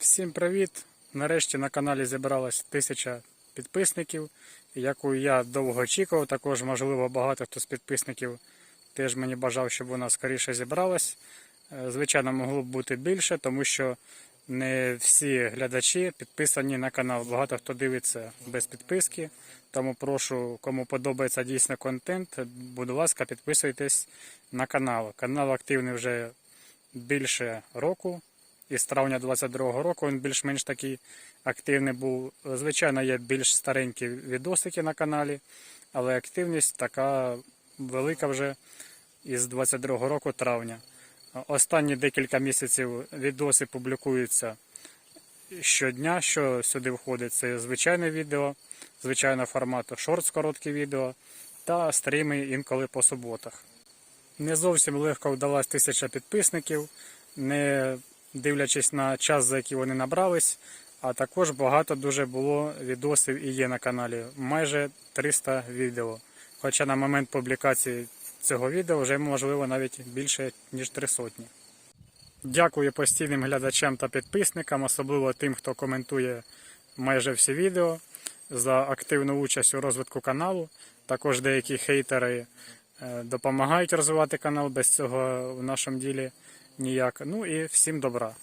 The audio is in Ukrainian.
Всім привіт! Нарешті на каналі зібралось тисяча підписників, яку я довго очікував. Також, можливо, багато хто з підписників теж мені бажав, щоб вона скоріше зібралась. Е, Звичайно, могло б бути більше, тому що не всі глядачі підписані на канал. Багато хто дивиться без підписки. Тому прошу, кому подобається дійсно контент, будь ласка, підписуйтесь на канал. Канал активний вже більше року. Із травня 22-го року він більш-менш такий активний був. Звичайно, є більш старенькі відосики на каналі, але активність така велика вже із 22-го року травня. Останні декілька місяців відоси публікуються щодня, що сюди входить. Це звичайне відео, звичайного формату, шортс короткі відео та стріми інколи по суботах. Не зовсім легко вдалась тисяча підписників, не дивлячись на час, за який вони набрались. А також багато дуже було відосів і є на каналі. Майже 300 відео. Хоча на момент публікації цього відео вже можливо навіть більше ніж три сотні. Дякую постійним глядачам та підписникам, особливо тим, хто коментує майже всі відео за активну участь у розвитку каналу. Також деякі хейтери е, допомагають розвивати канал без цього в нашому ділі ніяк. Ну і всім добра.